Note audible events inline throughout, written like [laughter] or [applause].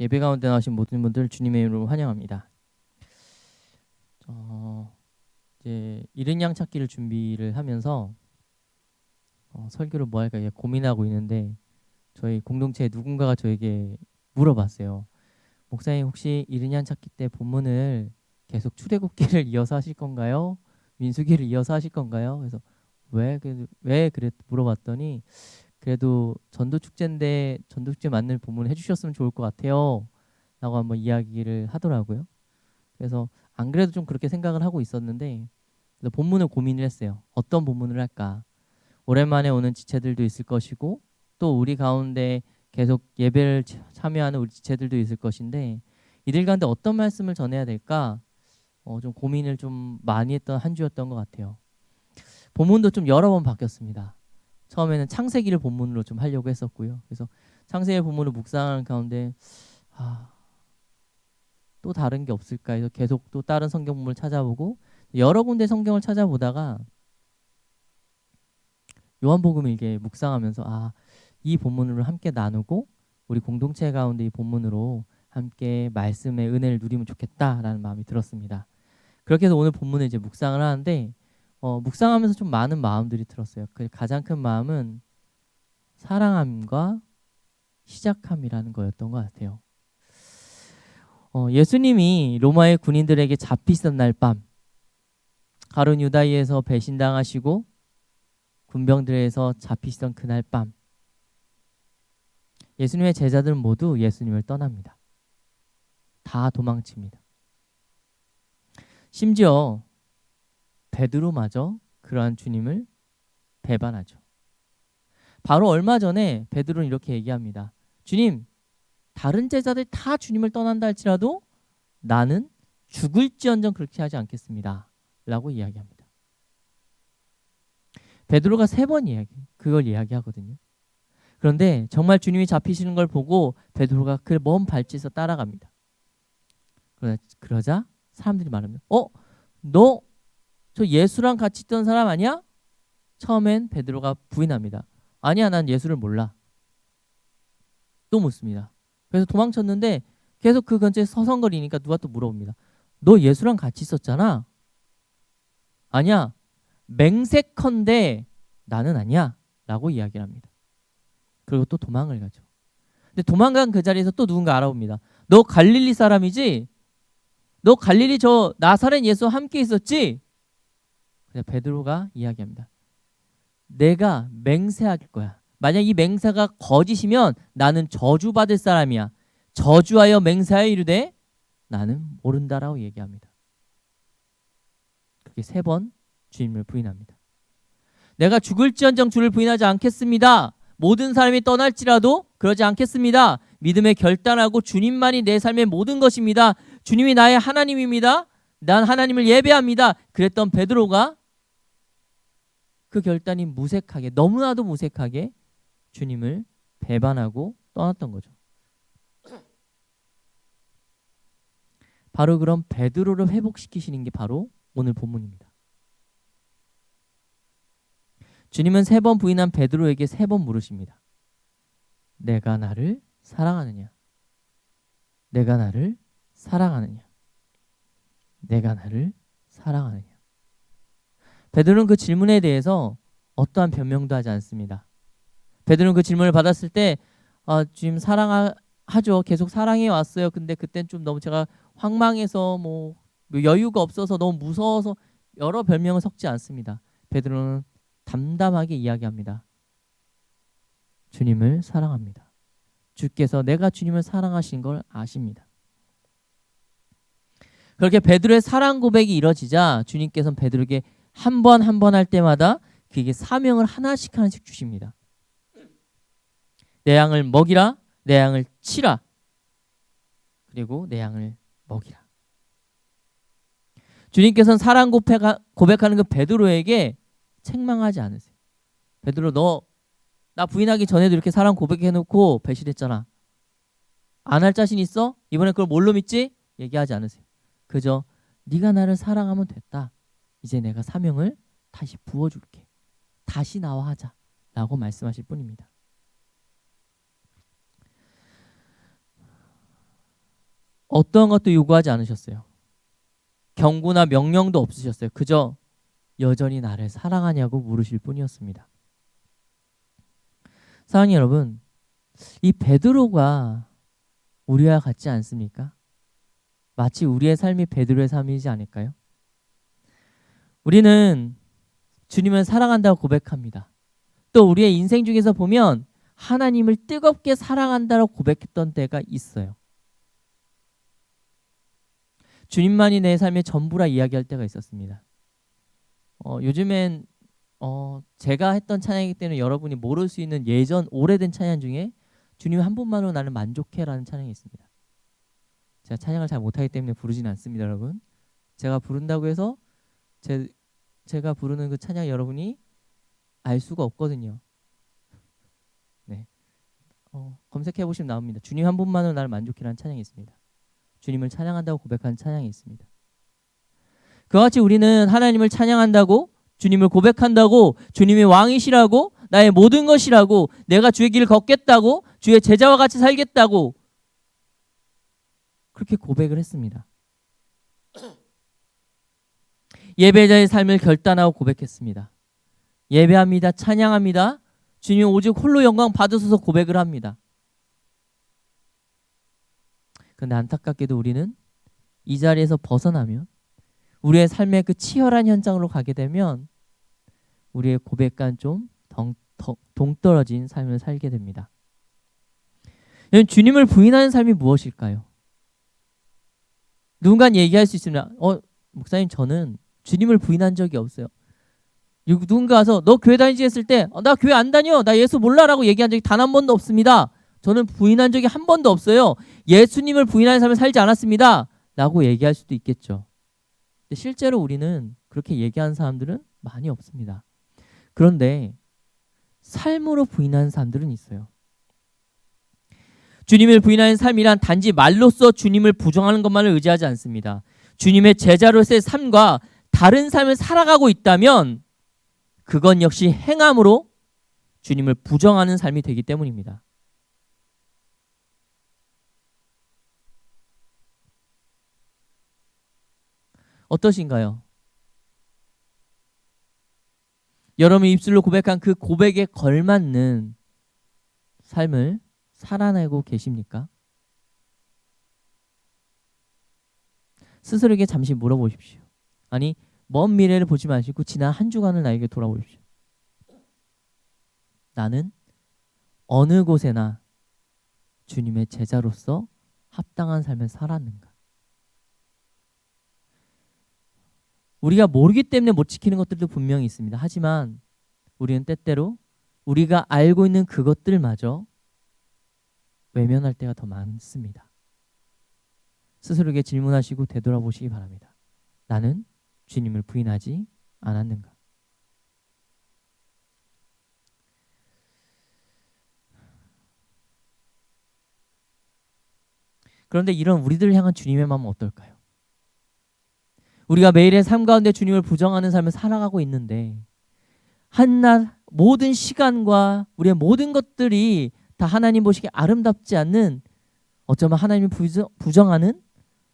예배 가운데 나오신 모든 분들 주님의 이름으로 환영합니다. 어, 이제 이른 양 찾기를 준비를 하면서 어, 설교를 뭐 할까 고민하고 있는데 저희 공동체 누군가가 저에게 물어봤어요. 목사님 혹시 이른 양 찾기 때 본문을 계속 출애굽기를 [laughs] 이어서 하실 건가요? 민수기를 이어서 하실 건가요? 그래서 왜, 그- 왜 그랬 물어봤더니 그래도 전도 축제인데 전도 축제 맞는 본문을 해주셨으면 좋을 것 같아요. 라고 한번 이야기를 하더라고요. 그래서 안 그래도 좀 그렇게 생각을 하고 있었는데 그래서 본문을 고민을 했어요. 어떤 본문을 할까? 오랜만에 오는 지체들도 있을 것이고 또 우리 가운데 계속 예배를 참- 참여하는 우리 지체들도 있을 것인데 이들 가운데 어떤 말씀을 전해야 될까? 어, 좀 고민을 좀 많이 했던 한 주였던 것 같아요. 본문도 좀 여러 번 바뀌었습니다. 처음에는 창세기를 본문으로 좀 하려고 했었고요. 그래서 창세기 본문을 묵상하는 가운데 아, 또 다른 게 없을까 해서 계속 또 다른 성경 본문을 찾아보고 여러 군데 성경을 찾아보다가 요한복음을 이게 묵상하면서 아, 이 본문으로 함께 나누고 우리 공동체 가운데 이 본문으로 함께 말씀의 은혜를 누리면 좋겠다라는 마음이 들었습니다. 그렇게 해서 오늘 본문을 이제 묵상을 하는데 어, 묵상하면서 좀 많은 마음들이 들었어요. 그 가장 큰 마음은 사랑함과 시작함이라는 거였던 것 같아요. 어, 예수님이 로마의 군인들에게 잡히던 날 밤, 가론 유다이에서 배신당하시고 군병들에서 잡히시던 그날 밤, 예수님의 제자들은 모두 예수님을 떠납니다. 다 도망칩니다. 심지어 베드로마저 그러한 주님을 배반하죠. 바로 얼마 전에 베드로는 이렇게 얘기합니다. 주님, 다른 제자들 다 주님을 떠난다 할지라도 나는 죽을지언정 그렇게 하지 않겠습니다. 라고 이야기합니다. 베드로가 세 번 이야기, 그걸 이야기하거든요. 그런데 정말 주님이 잡히시는 걸 보고 베드로가 그 먼 발치에서 따라갑니다. 그러자, 사람들이 말합니다. 어? 너 저 예수랑 같이 있던 사람 아니야? 처음엔 베드로가 부인합니다. 아니야, 난 예수를 몰라. 또 묻습니다. 그래서 도망쳤는데 계속 그 근처에 서성거리니까 누가 또 물어봅니다. 너 예수랑 같이 있었잖아? 아니야. 맹세컨대 나는 아니야. 라고 이야기를 합니다. 그리고 또 도망을 가죠. 근데 도망간 그 자리에서 또 누군가 알아봅니다. 너 갈릴리 사람이지? 너 갈릴리 저 나사렛 예수와 함께 있었지? 그냥 베드로가 이야기합니다. 내가 맹세할 거야. 만약 이 맹세가 거짓이면 나는 저주받을 사람이야. 저주하여 맹세하여 이르되 나는 모른다라고 얘기합니다. 그렇게 세 번 주님을 부인합니다. 내가 죽을지언정 주를 부인하지 않겠습니다. 모든 사람이 떠날지라도 그러지 않겠습니다. 믿음에 결단하고 주님만이 내 삶의 모든 것입니다. 주님이 나의 하나님입니다. 난 하나님을 예배합니다. 그랬던 베드로가 그 결단이 무색하게 너무나도 무색하게 주님을 배반하고 떠났던 거죠. 바로 그런 베드로를 회복시키시는 게 바로 오늘 본문입니다. 주님은 세 번 부인한 베드로에게 세 번 물으십니다. 내가 나를 사랑하느냐? 내가 나를 사랑하느냐? 내가 나를 사랑하느냐? 베드로는 그 질문에 대해서 어떠한 변명도 하지 않습니다. 베드로는 그 질문을 받았을 때 아, 주님 사랑하죠. 계속 사랑해 왔어요. 근데 그땐 좀 너무 제가 황망해서 뭐 여유가 없어서 너무 무서워서 여러 별명을 섞지 않습니다. 베드로는 담담하게 이야기합니다. 주님을 사랑합니다. 주께서 내가 주님을 사랑하신 걸 아십니다. 그렇게 베드로의 사랑 고백이 이뤄지자 주님께서는 베드로에게 한 번 한 번 할 때마다 그에게 사명을 하나씩 하나씩 주십니다. 내 양을 먹이라, 내 양을 치라, 그리고 내 양을 먹이라. 주님께서는 사랑 고백하는 그 베드로에게 책망하지 않으세요. 베드로 너 나 부인하기 전에도 이렇게 사랑 고백해놓고 배신했잖아. 안 할 자신 있어? 이번에 그걸 뭘로 믿지? 얘기하지 않으세요. 그저 네가 나를 사랑하면 됐다. 이제 내가 사명을 다시 부어줄게. 다시 나와 하자 라고 말씀하실 뿐입니다. 어떠한 것도 요구하지 않으셨어요. 경고나 명령도 없으셨어요. 그저 여전히 나를 사랑하냐고 물으실 뿐이었습니다. 사랑하는 여러분, 이 베드로가 우리와 같지 않습니까? 마치 우리의 삶이 베드로의 삶이지 않을까요? 우리는 주님을 사랑한다고 고백합니다. 또 우리의 인생 중에서 보면 하나님을 뜨겁게 사랑한다고 고백했던 때가 있어요. 주님만이 내 삶의 전부라 이야기할 때가 있었습니다. 어, 요즘엔 어, 제가 했던 찬양이기 때문에 여러분이 모를 수 있는 예전 오래된 찬양 중에 주님 한 분만으로 나를 만족해라는 찬양이 있습니다. 제가 찬양을 잘 못하기 때문에 부르지는 않습니다, 여러분. 제가 부른다고 해서 제 제가 부르는 그 찬양 여러분이 알 수가 없거든요. 네, 어, 검색해 보시면 나옵니다. 주님 한 분만으로 나를 만족해라는 찬양이 있습니다. 주님을 찬양한다고 고백하는 찬양이 있습니다. 그와 같이 우리는 하나님을 찬양한다고 주님을 고백한다고 주님이 왕이시라고 나의 모든 것이라고 내가 주의 길을 걷겠다고 주의 제자와 같이 살겠다고 그렇게 고백을 했습니다. 예배자의 삶을 결단하고 고백했습니다. 예배합니다. 찬양합니다. 주님 오직 홀로 영광 받으소서 고백을 합니다. 근데 안타깝게도 우리는 이 자리에서 벗어나면 우리의 삶의 그 치열한 현장으로 가게 되면 우리의 고백과 좀 동, 동떨어진 삶을 살게 됩니다. 주님을 부인하는 삶이 무엇일까요? 누군가 얘기할 수 있습니다. 어, 목사님 저는 주님을 부인한 적이 없어요. 누군가 와서 너 교회 다니지 했을 때 나 교회 안 다녀. 나 예수 몰라라고 얘기한 적이 단 한 번도 없습니다. 저는 부인한 적이 한 번도 없어요. 예수님을 부인하는 삶을 살지 않았습니다. 라고 얘기할 수도 있겠죠. 실제로 우리는 그렇게 얘기하는 사람들은 많이 없습니다. 그런데 삶으로 부인하는 사람들은 있어요. 주님을 부인하는 삶이란 단지 말로써 주님을 부정하는 것만을 의지하지 않습니다. 주님의 제자로서의 삶과 다른 삶을 살아가고 있다면 그건 역시 행함으로 주님을 부정하는 삶이 되기 때문입니다. 어떠신가요? 여러분이 입술로 고백한 그 고백에 걸맞는 삶을 살아내고 계십니까? 스스로에게 잠시 물어보십시오. 아니, 먼 미래를 보지 마시고 지난 한 주간을 나에게 돌아보십시오. 나는 어느 곳에나 주님의 제자로서 합당한 삶을 살았는가? 우리가 모르기 때문에 못 지키는 것들도 분명히 있습니다. 하지만 우리는 때때로 우리가 알고 있는 그것들마저 외면할 때가 더 많습니다. 스스로에게 질문하시고 되돌아보시기 바랍니다. 나는 주님을 부인하지 않았는가? 그런데 이런 우리들을 향한 주님의 마음은 어떨까요? 우리가 매일의 삶 가운데 주님을 부정하는 삶을 살아가고 있는데 한낱 모든 시간과 우리의 모든 것들이 다 하나님 보시기에 아름답지 않는 어쩌면 하나님을 부정하는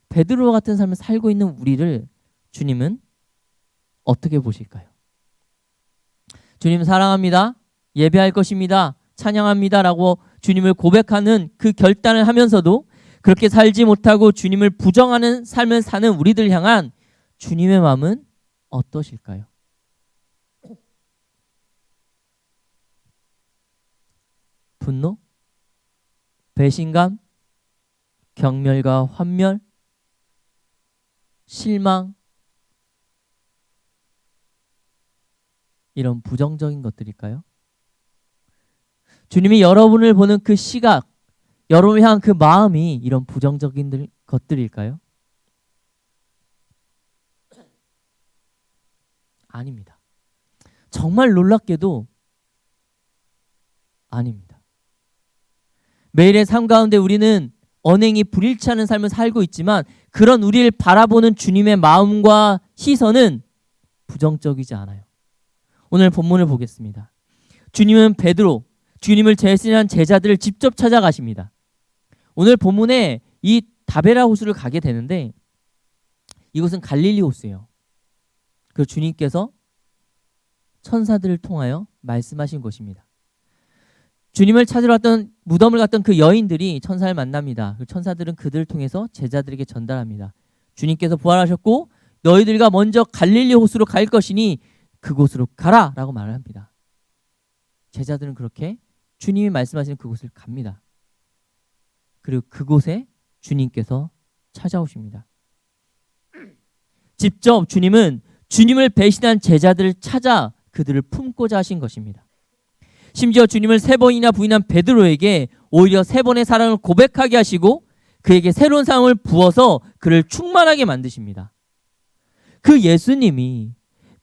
베드로 같은 삶을 살고 있는 우리를 주님은 어떻게 보실까요? 주님 사랑합니다. 예배할 것입니다. 찬양합니다라고 주님을 고백하는 그 결단을 하면서도 그렇게 살지 못하고 주님을 부정하는 삶을 사는 우리들 향한 주님의 마음은 어떠실까요? 분노? 배신감? 경멸과 환멸? 실망? 이런 부정적인 것들일까요? 주님이 여러분을 보는 그 시각, 여러분을 향한 그 마음이 이런 부정적인 것들일까요? 아닙니다. 정말 놀랍게도 아닙니다. 매일의 삶 가운데 우리는 언행이 불일치 않은 삶을 살고 있지만 그런 우리를 바라보는 주님의 마음과 시선은 부정적이지 않아요. 오늘 본문을 보겠습니다. 주님은 베드로, 주님을 제신한 제자들을 직접 찾아가십니다. 오늘 본문에 이 다베라 호수를 가게 되는데 이곳은 갈릴리 호수예요. 그 주님께서 천사들을 통하여 말씀하신 곳입니다. 주님을 찾으러 왔던 무덤을 갔던 그 여인들이 천사를 만납니다. 그 천사들은 그들을 통해서 제자들에게 전달합니다. 주님께서 부활하셨고 너희들과 먼저 갈릴리 호수로 갈 것이니 그곳으로 가라라고 말을 합니다. 제자들은 그렇게 주님이 말씀하시는 그곳을 갑니다. 그리고 그곳에 주님께서 찾아오십니다. 직접 주님은 주님을 배신한 제자들을 찾아 그들을 품고자 하신 것입니다. 심지어 주님을 세 번이나 부인한 베드로에게 오히려 세 번의 사랑을 고백하게 하시고 그에게 새로운 사랑을 부어서 그를 충만하게 만드십니다. 그 예수님이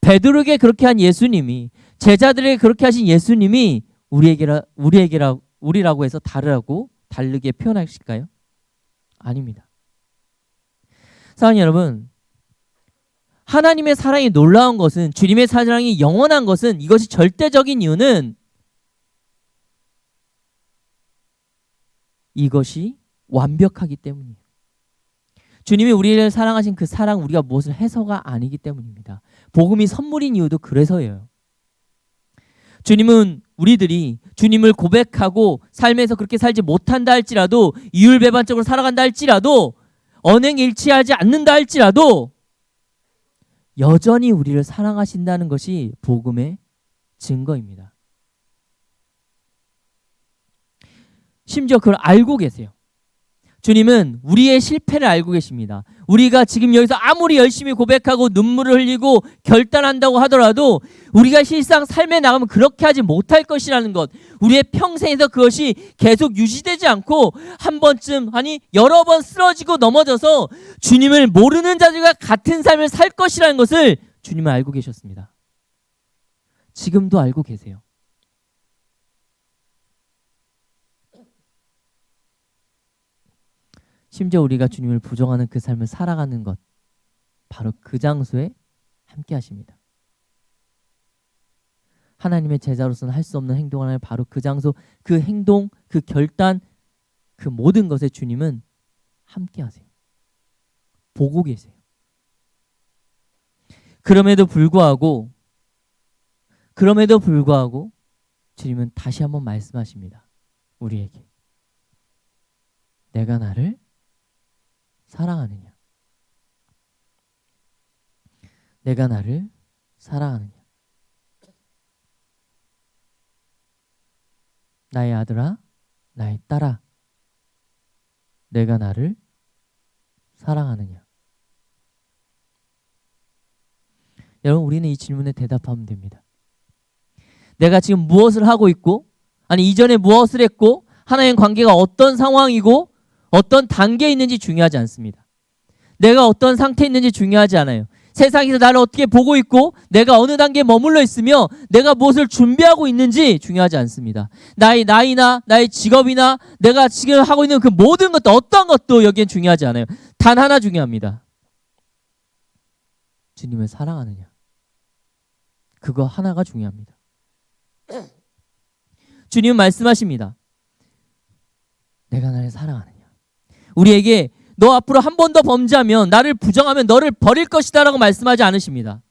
베드로에게 그렇게 한 예수님이 제자들에게 그렇게 하신 예수님이 우리에게라 우리에게라 우리라고 해서 다르라고 다르게 표현하실까요? 아닙니다. 사랑하는 여러분, 하나님의 사랑이 놀라운 것은 주님의 사랑이 영원한 것은 이것이 절대적인 이유는 이것이 완벽하기 때문이에요. 주님이 우리를 사랑하신 그 사랑 우리가 무엇을 해서가 아니기 때문입니다. 복음이 선물인 이유도 그래서예요. 주님은 우리들이 주님을 고백하고 삶에서 그렇게 살지 못한다 할지라도 이율배반적으로 살아간다 할지라도 언행 일치하지 않는다 할지라도 여전히 우리를 사랑하신다는 것이 복음의 증거입니다. 심지어 그걸 알고 계세요. 주님은 우리의 실패를 알고 계십니다. 우리가 지금 여기서 아무리 열심히 고백하고 눈물을 흘리고 결단한다고 하더라도 우리가 실상 삶에 나가면 그렇게 하지 못할 것이라는 것, 우리의 평생에서 그것이 계속 유지되지 않고 한 번쯤 아니 여러 번 쓰러지고 넘어져서 주님을 모르는 자들과 같은 삶을 살 것이라는 것을 주님은 알고 계셨습니다. 지금도 알고 계세요. 심지어 우리가 주님을 부정하는 그 삶을 살아가는 것 바로 그 장소에 함께 하십니다. 하나님의 제자로서는 할 수 없는 행동을 하는 바로 그 장소, 그 행동, 그 결단, 그 모든 것에 주님은 함께 하세요. 보고 계세요. 그럼에도 불구하고 그럼에도 불구하고 주님은 다시 한번 말씀하십니다. 우리에게 내가 나를 사랑하느냐? 내가 나를 사랑하느냐? 나의 아들아, 나의 딸아, 내가 나를 사랑하느냐? 여러분, 우리는 이 질문에 대답하면 됩니다. 내가 지금 무엇을 하고 있고, 아니, 이전에 무엇을 했고, 하나님 관계가 어떤 상황이고, 어떤 단계에 있는지 중요하지 않습니다. 내가 어떤 상태에 있는지 중요하지 않아요. 세상에서 나를 어떻게 보고 있고 내가 어느 단계에 머물러 있으며 내가 무엇을 준비하고 있는지 중요하지 않습니다. 나의 나이나 나의 직업이나 내가 지금 하고 있는 그 모든 것도 어떤 것도 여기엔 중요하지 않아요. 단 하나 중요합니다. 주님을 사랑하느냐. 그거 하나가 중요합니다. 주님은 말씀하십니다. 내가 나를 사랑하느냐. 우리에게 너 앞으로 한 번 더 범죄하면 나를 부정하면 너를 버릴 것이다 라고 말씀하지 않으십니다.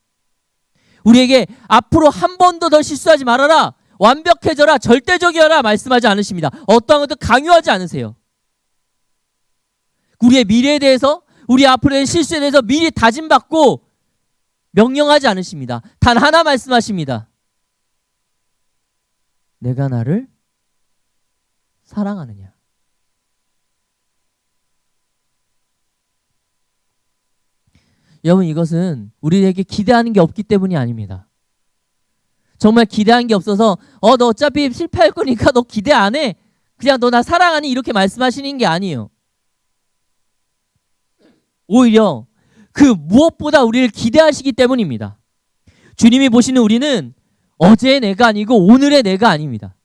우리에게 앞으로 한 번도 더 실수하지 말아라. 완벽해져라. 절대적이어라. 말씀하지 않으십니다. 어떠한 것도 강요하지 않으세요. 우리의 미래에 대해서 우리 앞으로 의 실수에 대해서 미리 다짐받고 명령하지 않으십니다. 단 하나 말씀하십니다. 내가 나를 사랑하느냐. 여러분 이것은 우리에게 기대하는 게 없기 때문이 아닙니다. 정말 기대한 게 없어서 어 너 어차피 실패할 거니까 너 기대 안 해. 그냥 너 나 사랑하니 이렇게 말씀하시는 게 아니에요. 오히려 그 무엇보다 우리를 기대하시기 때문입니다. 주님이 보시는 우리는 어제의 내가 아니고 오늘의 내가 아닙니다.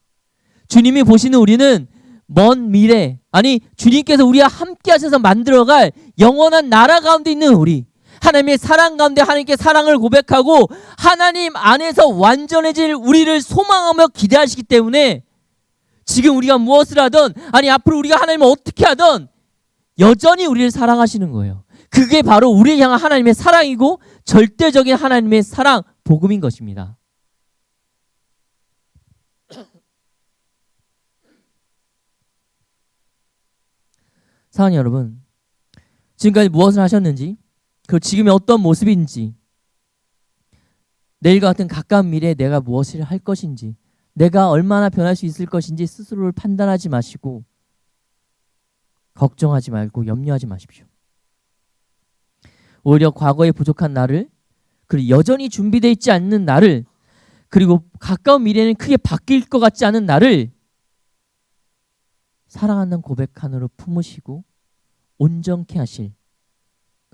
주님이 보시는 우리는 먼 미래, 아니, 주님께서 우리와 함께 하셔서 만들어갈 영원한 나라 가운데 있는 우리, 하나님의 사랑 가운데 하나님께 사랑을 고백하고 하나님 안에서 완전해질 우리를 소망하며 기대하시기 때문에 지금 우리가 무엇을 하든 아니 앞으로 우리가 하나님을 어떻게 하든 여전히 우리를 사랑하시는 거예요. 그게 바로 우리를 향한 하나님의 사랑이고 절대적인 하나님의 사랑 복음인 것입니다. 사랑 여러분, 지금까지 무엇을 하셨는지, 그리고 지금의 어떤 모습인지, 내일과 같은 가까운 미래에 내가 무엇을 할 것인지, 내가 얼마나 변할 수 있을 것인지 스스로를 판단하지 마시고, 걱정하지 말고 염려하지 마십시오. 오히려 과거에 부족한 나를, 그리고 여전히 준비되어 있지 않는 나를, 그리고 가까운 미래는 크게 바뀔 것 같지 않은 나를 사랑한다는 고백 하나로 품으시고 온전케 하실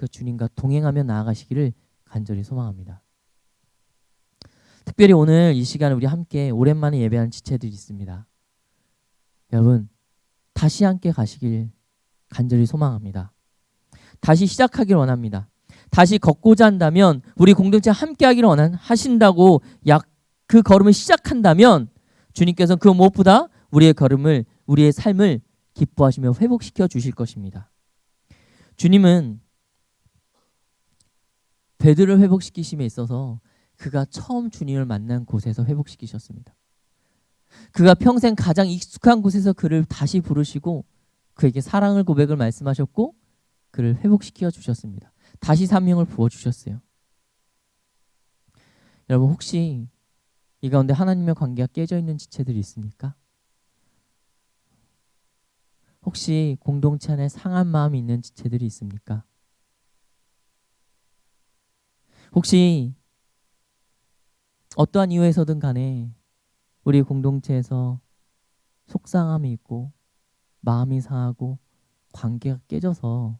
그 주님과 동행하며 나아가시기를 간절히 소망합니다. 특별히 오늘 이 시간에 우리 함께 오랜만에 예배하는 지체들이 있습니다. 여러분 다시 함께 가시길 간절히 소망합니다. 다시 시작하길 원합니다. 다시 걷고자 한다면 우리 공동체 함께 하기를 원한 하신다고 약 그 걸음을 시작한다면 주님께서는 그 무엇보다 우리의 걸음을 우리의 삶을 기뻐하시며 회복시켜 주실 것입니다. 주님은 베드를 회복시키심에 있어서 그가 처음 주님을 만난 곳에서 회복시키셨습니다. 그가 평생 가장 익숙한 곳에서 그를 다시 부르시고 그에게 사랑을 고백을 말씀하셨고 그를 회복시켜 주셨습니다. 다시 사명을 부어 주셨어요. 여러분 혹시 이 가운데 하나님의 관계가 깨져 있는 지체들이 있습니까? 혹시 공동체 안에 상한 마음이 있는 지체들이 있습니까? 혹시 어떠한 이유에서든 간에 우리 공동체에서 속상함이 있고 마음이 상하고 관계가 깨져서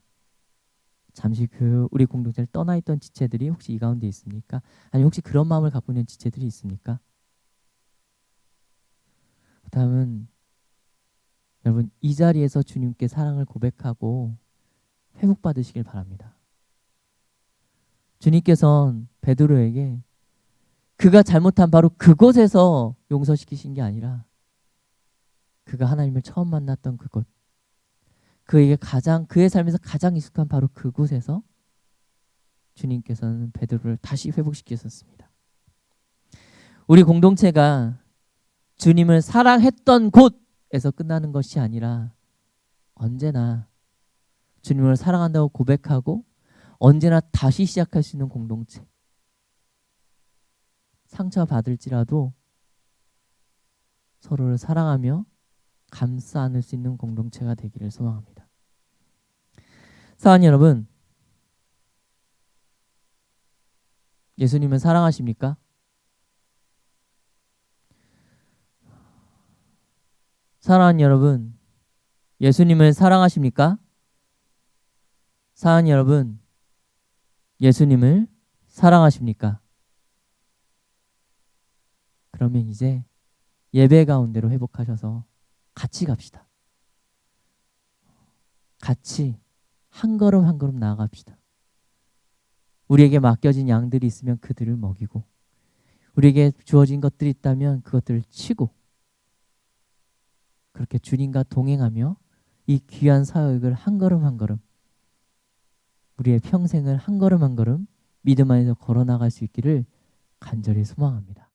잠시 그 우리 공동체를 떠나 있던 지체들이 혹시 이 가운데 있습니까? 아니 혹시 그런 마음을 갖고 있는 지체들이 있습니까? 다음은 여러분 이 자리에서 주님께 사랑을 고백하고 회복받으시길 바랍니다. 주님께서는 베드로에게 그가 잘못한 바로 그곳에서 용서시키신 게 아니라 그가 하나님을 처음 만났던 그곳 그에게 가장 그의 삶에서 가장 익숙한 바로 그곳에서 주님께서는 베드로를 다시 회복시키셨습니다. 우리 공동체가 주님을 사랑했던 곳에서 끝나는 것이 아니라 언제나 주님을 사랑한다고 고백하고 언제나 다시 시작할 수 있는 공동체. 상처받을지라도 서로를 사랑하며 감싸 안을 수 있는 공동체가 되기를 소망합니다. 사랑하는 여러분, 예수님은 사랑하십니까? 사랑하는 여러분, 예수님을 사랑하십니까? 사랑하는 여러분, 예수님을 사랑하십니까? 그러면 이제 예배 가운데로 회복하셔서 같이 갑시다. 같이 한 걸음 한 걸음 나아갑시다. 우리에게 맡겨진 양들이 있으면 그들을 먹이고 우리에게 주어진 것들이 있다면 그것들을 치고 그렇게 주님과 동행하며 이 귀한 사역을 한 걸음 한 걸음 우리의 평생을 한 걸음 한 걸음 믿음 안에서 걸어 나갈 수 있기를 간절히 소망합니다.